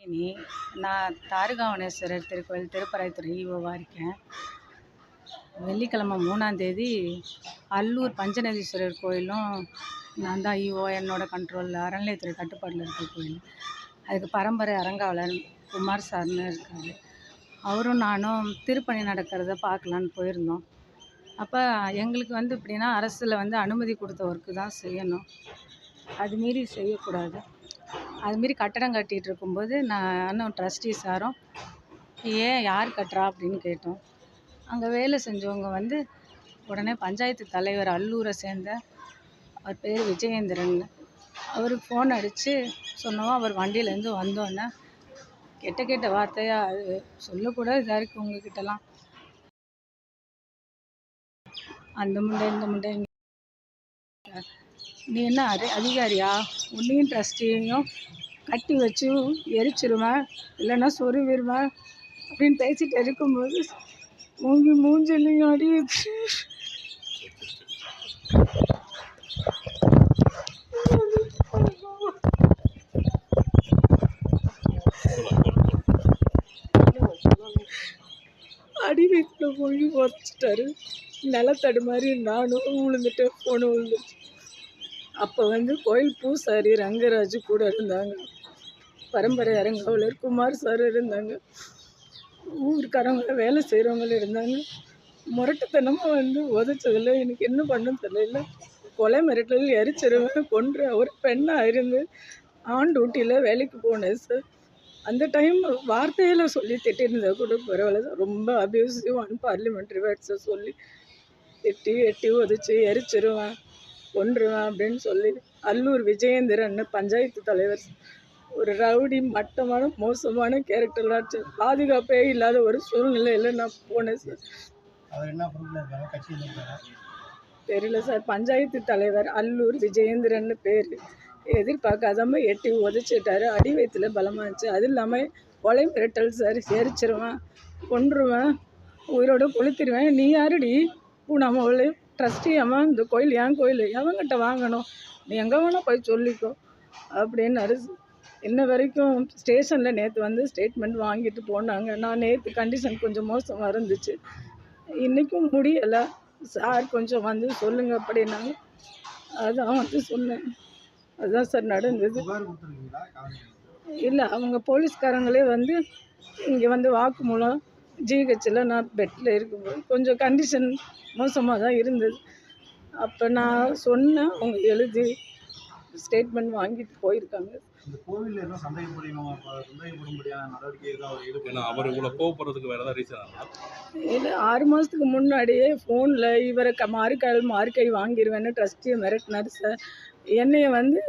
இனி நான் தாருகாவணேஸ்வரர் திருக்கோயில் திருப்பராய்த்துறை ஈவோவாக இருக்கேன். வெள்ளிக்கிழமை மூணாந்தேதி அல்லூர் பஞ்சநதீஸ்வரர் கோயிலும் நான் தான் ஈஓ என்னோடய கண்ட்ரோலில் அறநிலையத்துறை கட்டுப்பாட்டில் இருக்கிற கோயில். அதுக்கு பரம்பரை அரங்காவலர் குமார் சார்னு இருக்கார். அவரும் நானும் திருப்பணி நடக்கிறத பார்க்கலான்னு போயிருந்தோம். அப்போ எங்களுக்கு வந்து எப்படின்னா அரசில் வந்து அனுமதி கொடுத்த ஒர்க்கு தான் செய்யணும். அது மீறி செய்யக்கூடாது. அதுமாரி கட்டடம் கட்டிகிட்டு இருக்கும்போது நானும் ட்ரஸ்டி சாரும் ஏன் யார் கட்டுறா? அப்படின்னு கேட்டோம். அங்கே வேலை செஞ்சவங்க வந்து உடனே பஞ்சாயத்து தலைவர் அல்லூரை சேர்ந்த அவர் பேர் விஜயேந்திரன். அவருக்கு ஃபோன் அடித்து சொன்னோம். அவர் வண்டியிலேருந்து வந்தோன்னே கெட்ட கெட்ட வார்த்தையாக அது? சொல்லக்கூட இதாக இருக்குது உங்ககிட்டலாம். அந்த முண்டை இந்த முண்டை நீ என்ன அதி அதிகாரியா? உன்னையும் ட்ரஸ்டியையும் கட்டி வச்சு எரிச்சிருவேன் இல்லைன்னா சொருவிடுவேன் அப்படின்னு பேசிட்டு இருக்கும்போது மூங்கி மூஞ்சிலையும் அடிச்சு அடி வீட்டில் போய் உரைச்சிட்டாரு நிலத்தடு மாதிரி நானும் விழுந்துட்டேன் போன விழுந்துட்டேன் அப்போ வந்து கோயில் பூசாரி ரங்கராஜ் கூட இருந்தாங்க. பரம்பரை அரங்காவலர் குமார் சார் இருந்தாங்க. ஊருக்காரவங்க வேலை செய்கிறவங்களும் இருந்தாங்க. முரட்டுத்தனமாக வந்து உதச்சதில் எனக்கு என்ன பண்ண தெரியல. கொலை மிரட்டல் எரிச்சிருவேன் கொன்று ஒரு பெண்ணாக இருந்து ஆண் டியூட்டியில் வேலைக்கு போனேன் சார் அந்த டைம் வார்த்தையில் சொல்லி திட்டிருந்தா கூட பரவாயில்ல ரொம்ப அபியூசிவ் அன்பார்லிமெண்ட்ரி வேர்ட்ஸை சொல்லி திட்டி எட்டி உதச்சி எரிச்சிருவேன் கொன்றுவேன் அப்படின்னு சொல்லி அல்லூர் விஜயேந்திரன் பஞ்சாயத்து தலைவர். ஒரு ரவுடி மட்டமான மோசமான கேரக்டர்லாம் பாதுகாப்பே இல்லாத ஒரு சூழ்நிலையில் நான் போனேன் சார். அவர் என்ன தெரியல சார். பஞ்சாயத்து தலைவர் அல்லூர் விஜயேந்திரன் பேர். எதிர்பார்க்காதம எட்டி உதச்சிட்டாரு. அடி வயிற்றுல பலமாக இருந்துச்சு. அது இல்லாமல் கொலை மிரட்டல் சார். எரிச்சிருவேன் கொன்றுவேன் உயிரோட கொளுத்திடுவேன் நீ யாருடி? பூனாமவளே ட்ரஸ்டி அவன் இந்த கோயில் என் கோயில் எவங்கிட்ட வாங்கணும்? நீ எங்கே வேணால் போய் சொல்லிக்கோ அப்படின்னாரு. இன்ன வரைக்கும் ஸ்டேஷனில் நேற்று வந்து ஸ்டேட்மெண்ட் வாங்கிட்டு போனாங்க. நான் நேற்று கண்டிஷன் கொஞ்சம் மோசமாக இருந்துச்சு. இன்றைக்கும் முடியலை. சார் கொஞ்சம் வந்து சொல்லுங்க அப்படின்னாங்க. அதான் வந்து சொன்னேன். அதுதான் சார் நடந்தது. இல்லை அவங்க போலீஸ்காரங்களே வந்து இங்கே வந்து வாக்குமூலம் ஜிஹெச்சில் நான் பெட்டில் இருக்கும்போது கொஞ்சம் கண்டிஷன் மோசமாக தான் இருந்தது. அப்போ நான் சொன்னேன் அவங்க எழுதி ஸ்டேட்மெண்ட் வாங்கிட்டு போயிருக்காங்க. அவர் ஈடுபட்டு ஏன்னா அவர் இவ்வளோ கோவப்படுறதுக்கு வேறு ஏதாவது ரீசன் இல்லை ஆறு மாதத்துக்கு முன்னாடியே ஃபோனில் இவரை க மாறுக்கால் மாறுக்கை வாங்கிடுவேன்னு ட்ரஸ்டியை மிரட்டினார் சார் என்னைய வந்து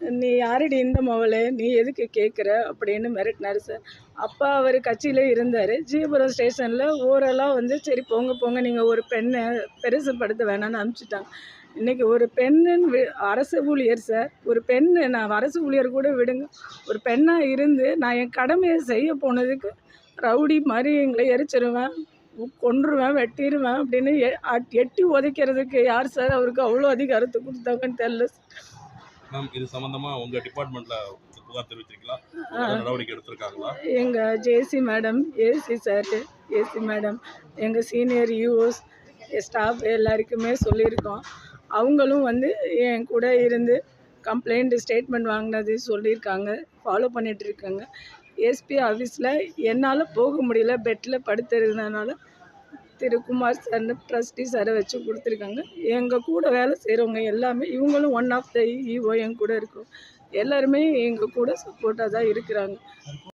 நீ யாரடி இந்த மவளே? நீ எதுக்கு கேட்குற அப்படின்னு மிரட்டினார் சார் அப்பா அவர் கட்சியில் இருந்தார். ஜீபுரம் ஸ்டேஷனில் ஓரலாக வந்து சரி போங்க போங்க. நீங்கள் ஒரு பெண்ணை பெருசுப்படுத்த வேணாம்னு அனுப்பிச்சிட்டாங்க. இன்றைக்கி ஒரு பெண்ணுன்னு வி- அரசு ஊழியர் சார் ஒரு பெண்ணு நான் அரசு ஊழியர் கூட விடுங்க. ஒரு பெண்ணாக இருந்து நான் என் கடமையை செய்ய போனதுக்கு ரவுடி மாதிரி எங்களை எரிச்சிருவேன் கொன்றுவேன் வெட்டிடுவேன் அப்படின்னு எ- எட்டி உதைக்கிறதுக்கு யார் சார் அவருக்கு அவ்வளோ அதிகாரத்தை கொடுத்தாங்கன்னு தெரில மேம் இது சம்மந்தமாக உங்கள் டிபார்ட்மெண்ட்டில் புகார் தெரிவிச்சிருக்கீங்களா? ஏதாவது நடவடிக்கை எடுத்திருக்காங்களா? எங்கள் JC madam AC sir AC madam எங்கள் சீனியர் யூஓஸ் ஸ்டாஃப் எல்லாருக்குமே சொல்லியிருக்கோம். அவங்களும் வந்து என் கூட இருந்து கம்ப்ளைண்ட் ஸ்டேட்மெண்ட் வாங்கினது சொல்லியிருக்காங்க. ஃபாலோ பண்ணிட்டு இருக்காங்க. எஸ்பி ஆஃபீஸில் என்னால் போக முடியல. பெட்டில் படுத்துறதுனால திரு குமார் ட்ரஸ்டி சாரை வச்சு கொடுத்துருக்காங்க. எங்கள் கூட வேலை செய்கிறவங்க எல்லாமே இவங்களும் ஒன் ஆஃப் த இஓ என் கூட இருக்கும். எல்லாருமே எங்கள் கூட சப்போர்ட்டாக தான் இருக்கிறாங்க.